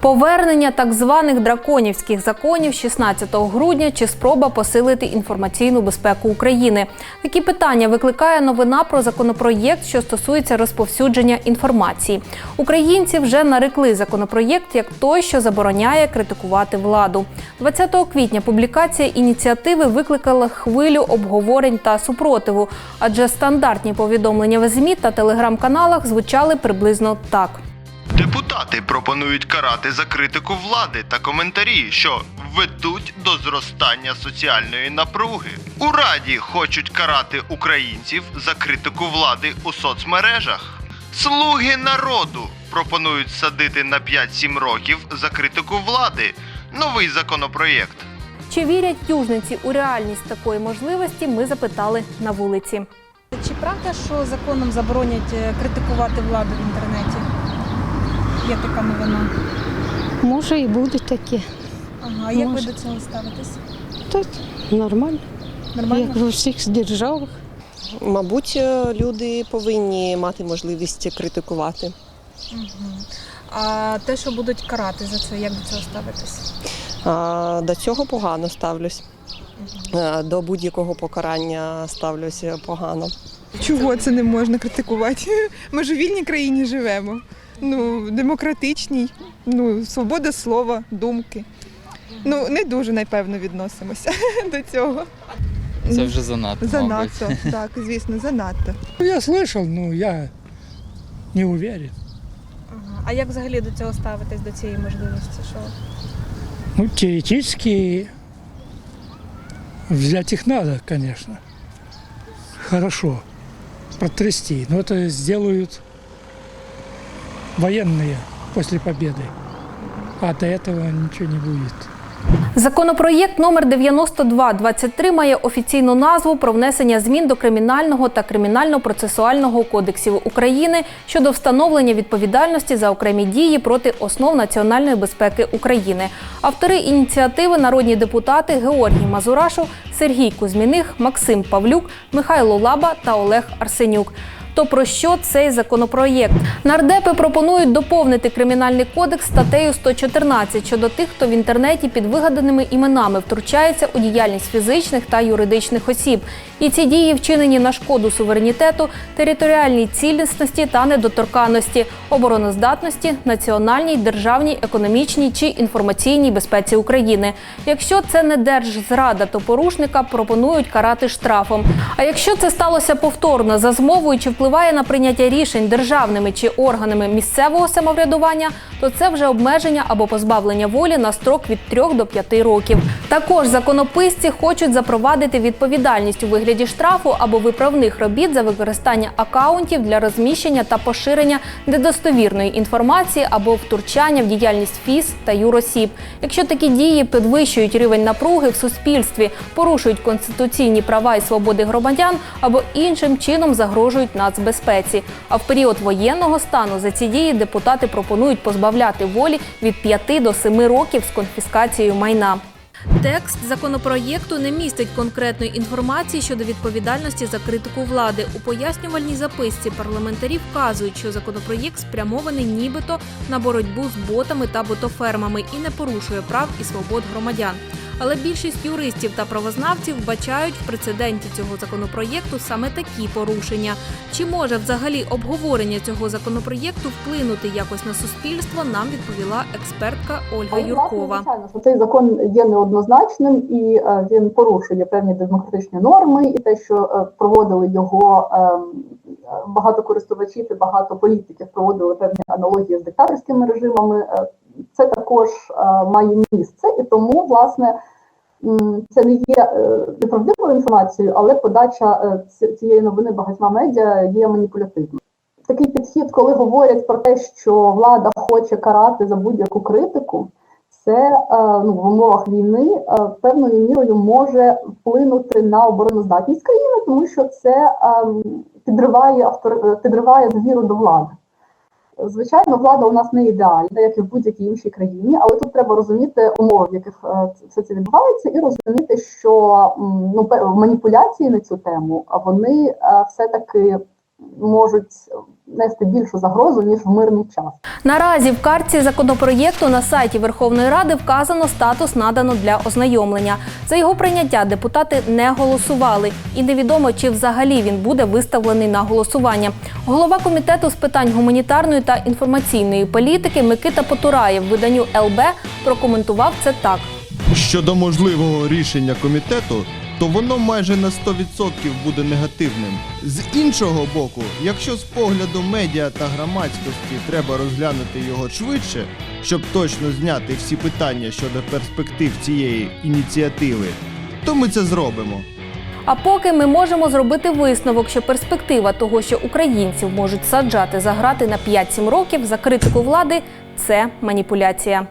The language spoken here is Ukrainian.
Повернення так званих драконівських законів 16 грудня чи спроба посилити інформаційну безпеку України. Такі питання викликає новина про законопроєкт, що стосується розповсюдження інформації. Українці вже нарекли законопроєкт як той, що забороняє критикувати владу. 20 квітня публікація ініціативи викликала хвилю обговорень та супротиву, адже стандартні повідомлення в ЗМІ та телеграм-каналах звучали приблизно так. Депутати пропонують карати за критику влади та коментарі, що ведуть до зростання соціальної напруги. У раді хочуть карати українців за критику влади у соцмережах. Слуги народу пропонують садити на 5-7 років за критику влади. Новий законопроєкт. Чи вірять южниці у реальність такої можливості? Ми запитали на вулиці. Чи правда, що законом заборонять е, критикувати владу в інтернеті? Є така новина. Може і будуть такі. Ага, а як ви Може. до цього ставитесь? Тут нормально, Нормально? як в усіх державах. Мабуть, е, люди повинні мати можливість критикувати. А те, що будуть карати за це, як до цього ставитесь? А, До цього погано ставлюсь. Е, До будь-якого покарання ставлюся погано. Чого це не можна критикувати? Ми ж у вільній країні живемо. Ну, демократичній, ну, свобода слова, думки. Ну, не дуже, напевно, відносимося до цього. Це вже занадто. мабуть. Занадто, так, звісно, занадто. Ну, Я слышал, но я не уверен. Ага. А як взагалі до цього ставитесь, до цієї можливості? Що? Ну, теоретически взять их надо, конечно. Хорошо протрясти. Но это сделают военные после победы. А до этого ничего не будет. Законопроєкт номер 9223 має офіційну назву про внесення змін до кримінального та кримінально-процесуального кодексів України щодо встановлення відповідальності за окремі дії проти основ національної безпеки України. Автори ініціативи народні депутати Георгій Мазурашов, Сергій Кузьміних, Максим Павлюк, Михайло Лаба та Олег Арсенюк. То про що цей законопроєкт? Нардепи пропонують доповнити кримінальний кодекс статтею 114 щодо тих, хто в інтернеті під вигаданими іменами втручається у діяльність фізичних та юридичних осіб. І ці дії вчинені на шкоду суверенітету, територіальній цілісності та недоторканності, обороноздатності, національній, державній, економічній чи інформаційній безпеці України. Якщо це не держзрада, то порушника пропонують карати штрафом. А якщо це сталося повторно за змовою чи впливає на прийняття рішень державними чи органами місцевого самоврядування, то це вже обмеження або позбавлення волі на строк від 3 до 5 років. Також законописці хочуть запровадити відповідальність у вигляді штрафу або виправних робіт за використання акаунтів для розміщення та поширення недостовірної інформації або втручання в діяльність ФІС та юросіб. Якщо такі дії підвищують рівень напруги в суспільстві, порушують конституційні права і свободи громадян або іншим чином загрожують нацбезпеці. А в період воєнного стану за ці дії депутати пропонують позбавляти волі від 5 до 7 років з конфіскацією майна. Текст законопроєкту не містить конкретної інформації щодо відповідальності за критику влади. У пояснювальній записці парламентарі вказують, що законопроєкт спрямований нібито на боротьбу з ботами та ботофермами і не порушує прав і свобод громадян. Але більшість юристів та правознавців вбачають в прецеденті цього законопроєкту саме такі порушення. Чи може взагалі обговорення цього законопроєкту вплинути якось на суспільство? Нам відповіла експертка Ольга Юркова. звичайно, що цей закон є неоднозначним і е, він порушує певні демократичні норми, і те, що е, проводили його ем, е, багато користувачів і багато політиків проводили певні аналогії з диктаторськими режимами. Це також е, має місце, і тому власне. Це не є е, неправдивою інформацією, але подача е, цієї новини багатьма медіа є маніпулятивною. Такий підхід, коли говорять про те, що влада хоче карати за будь-яку критику, це ну, в умовах війни певною мірою може вплинути на обороноздатність країни, тому що це ем, підриває автор... підриває довіру до влади. Звичайно, влада у нас не ідеальна, як і в будь-якій іншій країні, але тут треба розуміти умови, в яких е, все це відбувається, і розуміти, що ну, маніпуляції на цю тему вони е, все-таки можуть нести більшу загрозу ніж в мирний час. Наразі в картці законопроєкту на сайті Верховної Ради вказано статус надано для ознайомлення. За його прийняття депутати не голосували, і невідомо, чи взагалі він буде виставлений на голосування. Голова комітету з питань гуманітарної та інформаційної політики Микита Потураєв виданню ЛБ прокоментував це так. Щодо можливого рішення комітету, то воно майже на 100% буде негативним. З іншого боку, якщо з погляду медіа та громадськості треба розглянути його швидше, щоб точно зняти всі питання щодо перспектив цієї ініціативи, то ми це зробимо. А поки ми можемо зробити висновок, що перспектива того, що українців можуть саджати за грати на 5-7 років за критику влади, це маніпуляція.